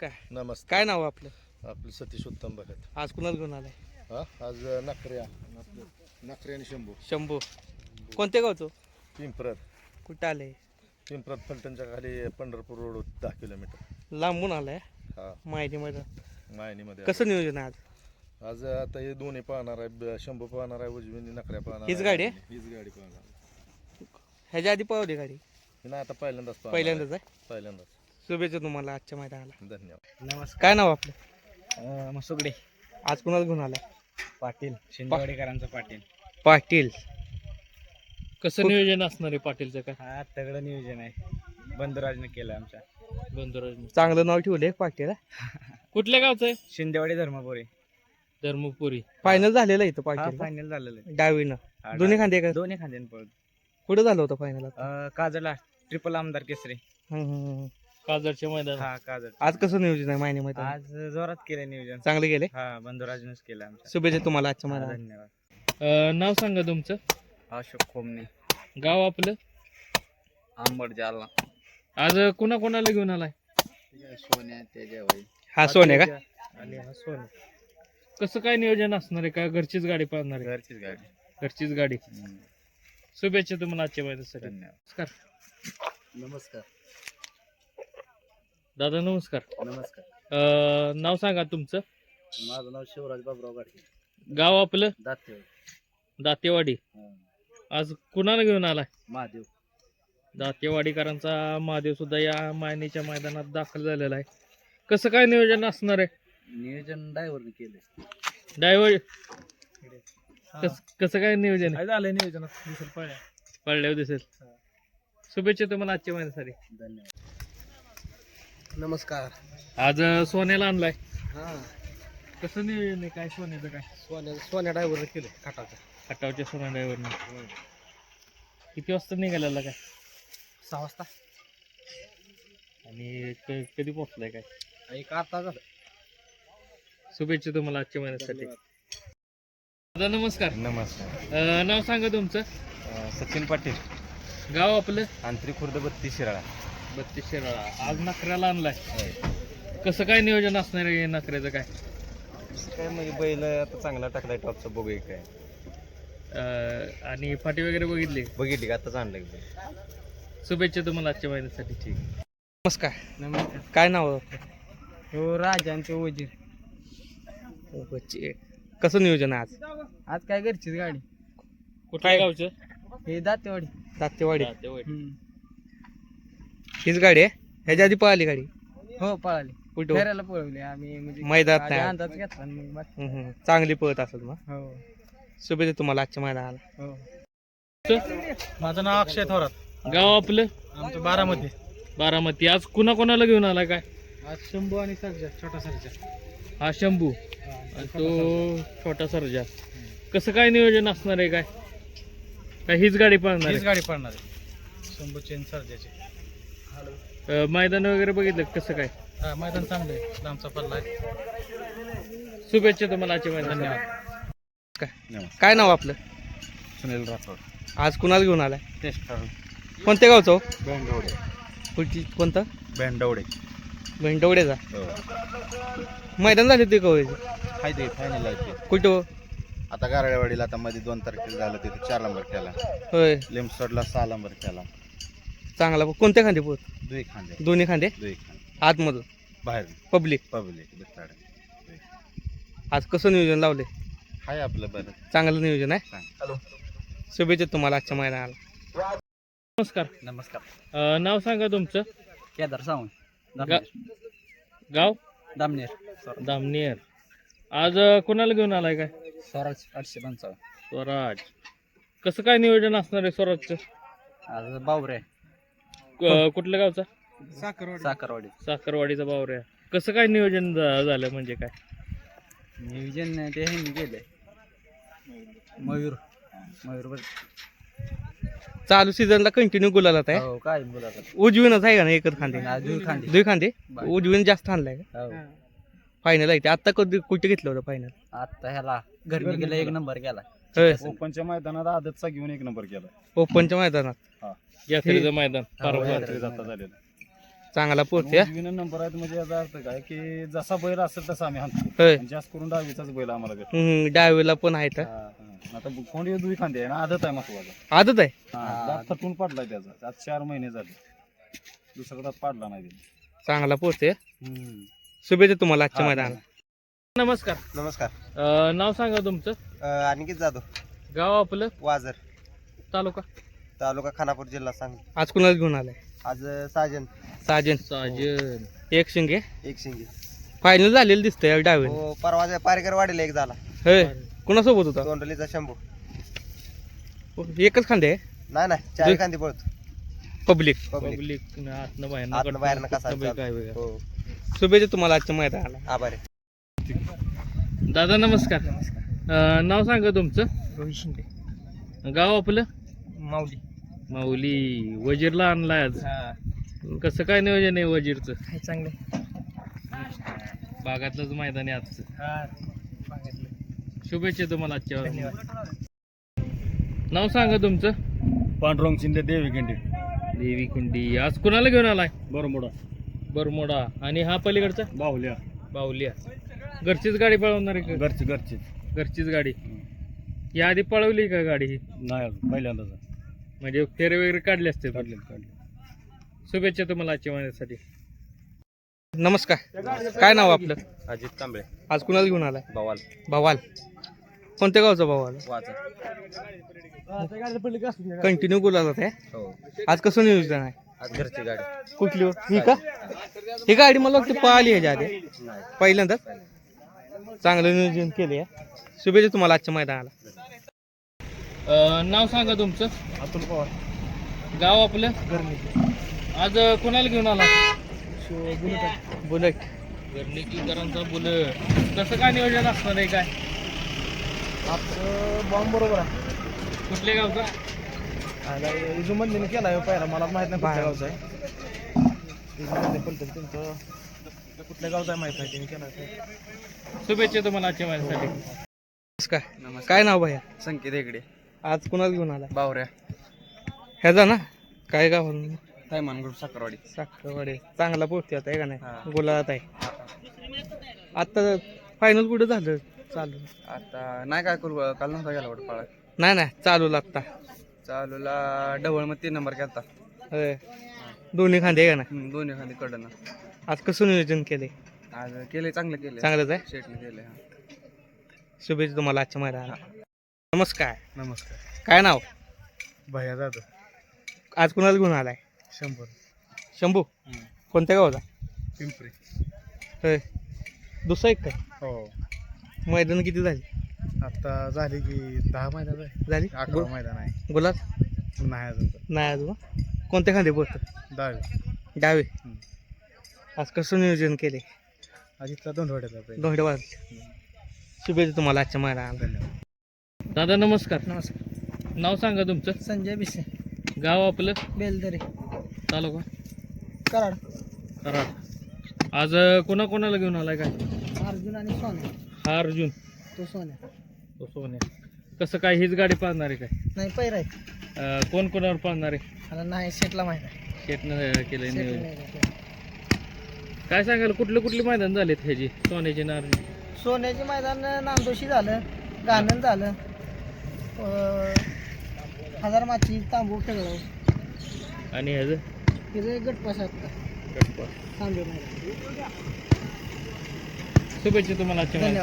काय? नमस्कार काय नाव आपलं? आपलं सतीश उत्तम भगत. आज कुणाला घेऊन आलाय? हा आज नखऱ्या. नखरे आणि शंभू. शंभू. कोणत्या गावचं? पिंपरत कुठं आले पिंपरत फलटणच्या खाली पंढरपूर रोड दहा किलोमीटर. लांबून आलाय? हा. माहिती मध्ये मायनीमध्ये कसं नियोजन आहे आज? आज आता हे दोन्ही पाहणार आहे ब- शंभू पाहणार आहे उजवीने नखऱ्या पाहणार हीच. गाडी आहे? हीच गाडी पाहणार आहे. ह्याच्या आधी पावली गाडी. ही नाही आता पहिल्यांदाच पाहणार पहिल्यांदाच आहे. पहिल्यांदाच. शुभेच्छा तुम्हाला आजच्या मैदानाला. धन्यवाद. नमस्कार. काय नाव आपलं? मसुगडे. आज कुणाला घेऊन आलाय? पाटील शिंदेवाडीकरांचा पाटील. पाटील. कसं नियोजन असणार आहे पाटीलचं काय? हा तगडं नियोजन आहे. बंधुराजने केलं आमच्या. बंधुराज चांगलं नाव ठेवलंय पाटील? कुठल्या गावचं आहे? शिंदेवाडी धर्मपुरी. धर्मपुरी. फायनल झालेलं आहे इथं हा पाटील फायनल झालेलं आहे. डावीनं. हा, दोन्ही खांदे का? दोन्ही खांद्यान पळत कुठं झालं होतं फायनल अं, काजळला ट्रिपल आमदार केसरी. काजरच्या मैदान हा काजळ आज कसं नियोजन आहे माहिती मैदान आज जोरात केलं नियोजन. चांगले गेले हा बंधुराजनेच केलं आमच्या शुभेच्छा तुम्हाला आजच्या हा, मैदानाला धन्यवाद. नाव सांगा तुमचं. अशोक खोमने गाव आपलं? आंबट जालना. आज कुणा कोणाला घेऊन आलाय? सोन्या त्याच्या हा सोने का? आणि हा सोन्या. कसं काय नियोजन असणार आहे? का घरचीच गाडी पाहणार आहे? घरचीच गाडी. घरचीच गाडी. शुभेच्छा तुम्हाला आजच्या मैदानासाठी. धन्यवाद. नमस्कार. नमस्कार. दादा नमस्कार. नमस्कार. अं, नाव सांगा तुमचं. माझं नाव शिवराज बाबराव गाडगे. गाव आपलं? दाते दातेवाडी. आज कुणाला घेऊन आलाय? महादेव. दातेवाडीकरांचा महादेव सुद्धा या मायनीच्या मैदानात दाखल झालेला आहे. कसं काय नियोजन असणार आहे? नियोजन ड्रायव्हरने केले ड्रायव्हर कस कसं काय नियोजन आहे? काय झालं नियोजन दिसेल पळ्या. पडल्यावर दिसेल. शुभेच्छा तुम्हाला आजच्या महिन्यासाठी धन्यवाद. नमस्कार. आज सोन्याला आणलाय. हा. कसं नियोजन आहे? काय सोन्याचं काय? सोन्या सोन्या ड्रायव्हर केलं खाटाचं खटावच्या सोन्या ड्रायव्हरने किती वाजता निघालेला काय? सहा वाजता. आणि क- कधी पोहोचलाय काय? एक अर्धा झालं. शुभेच्छा तुम्हाला आजच्या महिन्यासाठी. दादा नमस्कार. नमस्कार. अं, नाव सांगा तुमचं. सचिन पाटील. गाव आपलं? आंतरिक खुर्द बत्तीस शिराळा. बत्तीस शिराळा. आज नखऱ्याला आणलाय. कसं काय नियोजन असणार आहे नखऱ्याचं काय? काय म्हणजे बैल आता चांगला टाकलाय टॉपचा बघू काय. अं, आणि फाटी वगैरे बघितली? बघितली का? आताच आणलं शुभेच्छा तुम्हाला आजच्या महिन्यासाठी. ठीक. नमस्कार. नमस्कार. काय नाव? हो राजांचे वजीर. बच्चे. कसं नियोजन आहे आज? आज काय घरचीच गाडी. कुठल्या गावचं? हे दातेवाडी. दातेवाडी. दातेवाडी. हीच गाडी आहे? ह्याच्या आधी पळाली गाडी? हो पळाली. कुठं? फेरायला पळवली आम्ही म्हणजे मैदानात आधी नाही. अंदाज घेतला आणि मग बाकी- हम्म, हम्म. चांगली पळत असेल मग. हो. शुभेच्छा तुम्हाला आजच्या मैदानाला. हो. माझं नाव अक्षय थोरात. गाव आपलं? आमचं बारामती. बारामती. आज कुणा कोणाला घेऊन आला काय? आज शंभू आणि सर्जा छोटा सर्जा. हा शंभू. आणि तो छोटा सर्जा. कसं काय नियोजन असणार आहे काय? काय हीच गाडी पळणार हीच आहे? गाडी पडणार आहे. शंभूची आणि सर्जाची. अं, मैदान वगैरे बघितलं? कसं काय? हा मैदान चांगलं आहे. लांबचा पल्ला आहे. शुभेच्छा तुम्हाला आजच्या मैदानासाठी. धन्यवाद. काय? काय नाव आपलं? सुनील राठोड. आज कुणाला घेऊन आलाय? टेस्ट कोणत्या गावचं हो? बेंडवडे. कुठली कोणतं? बेंडवडे. भेंडवड्याचा हो. मैदान झाले ते कवळेचे हाय ते फायनल आहे ते. कुठं हो? आता गारड्यावाडीला आता मध्ये दोन तारखेला झालं तिथे चार नंबर केला. होय. लिमसोडला सहा नंबर केला. चांगला कोणत्या खांदे दुई खांदे. दोन्ही खांदे? दुई खांदे. आतमधून? बाहेर. पब्लिक? पब्लिक आज कसं नियोजन लावले हाय आपलं बरं. चांगलं नियोजन आहे? सांग शुभेच्छा तुम्हाला आजच्या मैदानाला. नमस्कार. नमस्कार. अं, नाव सांगा तुमचं. केदार सावंत. गाव? दामनेर. दामनेर. आज अं, कोणाला घेऊन आलाय काय? स्वराज आठशे पंचावन्न. स्वराज. कसं काय नियोजन असणार आहे स्वराजचं? आज बावरे. क- कुठल्या गावचा? साखरवाडी. साखरवाडी. साखरवाडीचा बावऱ्या कसं काय नियोजन झा- झालं म्हणजे काय? नियोजन ते ह्यांनी केलंय. मयूर. मयूर चालू सीझनला कंटिन्यू गुलालात आहे. हो काय उजवीनच आहे का ना एकच खांदे? अजून खांदी. दुई खांदे? बाय. उजवीन जास्त आणलाय का? हो. फायनल आहे ते. आता कधी कुठे घेतलं होतं फायनल आता ह्याला. घरी गेला एक नंबर केला. होय. ओपनच्या मैदानात आदतचा घेऊन एक नंबर केला. ओपनच्या मैदानात. यात्रेचं मैदान हो, झालेला चांगला पोहते? उजवीनं नंबर आहेत म्हणजे याचा अर्थ काय की जसा बैल असेल तसा आम्ही हाणतो. होय. आणि जास्त करून डावीचाच बैल आम्हाला भेटतो. हम्म, डावीला पण आहेत हा. हा, हा. आता कोण दुई खांदे आहे ना आदत आहे महत्त्वाचा. आदत आहे? हा, दात थटून पडलाय त्याचा. आज चार महिने झाले. दुसरा दात पाडला नाही त्याने. चांगला पोहते हम्म. शुभेच्छा तुम्हाला आजच्या मैदानाला. नमस्कार. नमस्कार. अं, नाव सांगा तुमचं. अ, अनिकेत जाधव. गाव आपलं? वाजर. तालुका? तालुका खानापूर जिल्हा सांगली. आज कुणाला घेऊन आलाय? आज अ, साजन. साजन. साजन. एक शिंगे? एक शिंगी. फायनल झालेलं दिसतंय डावे हो परवा पारकर वाडीला एक झाला. होय. कुणासोबत होता? तोंडलीचा शंभू. एकच खांदे नाही नाही चार कांदी पळतो. पब्लिक पब्लिक पब्लिक आतनं आतनं बाहेरनं कसा बाहेर चालतो. हो. शुभेच्छा तुम्हाला आजच्या मैदानाला. आभार आहे. दादा नमस्कार. अं, नाव सांगा तुमचं. रोहित शिंदे. गाव आपलं? माऊली. माऊली. वजीरला आणलाय आज. कसं काय नियोजन आहे वजीरचं? काय चांगले बागातलंच मैदान आहे आजचं. शुभेच्छा तुम्हाला आजच्या नाव सांगा तुमचं. पांडुरंग शिंदे देवी गेंडे देवी कुंडी आज कुणाला घेऊन आलाय? बरमोडा. बरमोडा. आणि हा पलीकडचा? बाहुल्या. बाहुलिया घरचीच गाडी पळवणार आहे का? घरची घरची घरचीच गाडी. या आधी पळवली का गाडी ही? नाही अजून पहिल्यांदाच म्हणजे फेरे वगैरे काढले असते काढले काढले. शुभेच्छा तुम्हाला आजच्या महिन्यासाठी. नमस्कार. काय नाव आपलं? अजित कांबळे आज कुणाला घेऊन आलाय? बवाल. भवाल कोणत्या गावचा भवाल वाजर कंटिन्यू बोलायला आहे हो. आज कसं नियोजन आहे? घरची गाडी. कुठली हो? ही का? ही गाडी मला वाटतं पाहिली ह्याच्या आधी पहिल्यांदाच? चांगलं नियोजन केले शुभेच्छा तुम्हाला आजच्या मैदानाला. अं, नाव सांगा तुमचं. अतुल पवार. गाव आपलं? आज अं, कोणाला घेऊन आला? बुलेट. गर्णिकीकरांचा बुलेट. कसं काय नियोजन असणार आहे काय? आपलं बॉम्ब बरोबर आहे. कुठल्या गावचा? इजुमंदीने केला पहिला. मला माहीत नाही कुठल्या गावचा आहे. पलटल त्यांचं कुठल्या गावचा आहे माहीत नाही त्यांनी केला शुभेच्छा तुम्हाला आजच्या महिन्यासाठी नमस्कार. काय नाव भैया? संकेत हेगडे. आज कुणाला घेऊन आला बावऱ्या. ह्याचा ना? काय गाव थैमान साखरवाडी. साखरवाडे. चांगला पोहोचते आता आहे का हा. नाही गुलाबात आहे आता फायनल कुठं झालं? चालू. आता नाही काय करू काल नव्हता गेला वाटतं नाही नाही. चालू लागता. चालूला डवळ मग तीन नंबर केलता. होय. दोन्ही खांदे आहे का नाही? दोन्ही खांदी कडनं. आज कसं नियोजन केले आज केले चांगलं केले चांगलंच आहे? शेटने केले शुभेच्छा तुम्हाला आजच्या मैदानाला. नमस्कार. नमस्कार. काय नाव? भैया जाधव. आज कुणाला घेऊन आलाय? शंभर शंभू? कोणत्या गावाचा? पिंपरी. होय. दुसरा एक काय? हो. मैदान किती झाली? आता झाली की दहा महिन्यात झाली? अकरा मैदान आहे. गुलाब नाही अजून. नाही अजून? कोणत्या खांदे पोहत दहावी डावे? हम्म. आज कसं नियोजन केले अजितला दोन वाट्याचा पाहिजे दोन वाजले शुभेच्छा तुम्हाला आजच्या मैदानाला. धन्यवाद. दादा नमस्कार. नमस्कार नाव सांगा तुमचं. संजय बिसे. गाव आपलं? बेलदरे. तालुका? कराड. कराड. आज अं, कोणा कोणाला घेऊन आलाय काय? अर्जुन आणि सोन्या. हा अर्जुन. तो सोन्या. तो सोन्या. कसं काय हीच गाडी पाळणार आहे काय? नाही पैर आहे अं, कोण कोणावर पाळणार आहे? मला नाही सेटला माहिती आहे शेटनं केलंय नियोजन. काय सांगाल कुठले कुठले मैदान झालेत ह्याची सोन्याची नार सोन्याचे मैदान नांदोशी झालं गाणं झालं हजार माची तांबू खेळलो. आणि ह्याचं तिथे गटपासात गटपा तांबे मैदान. शुभेच्छा तुम्हाला आजच्या.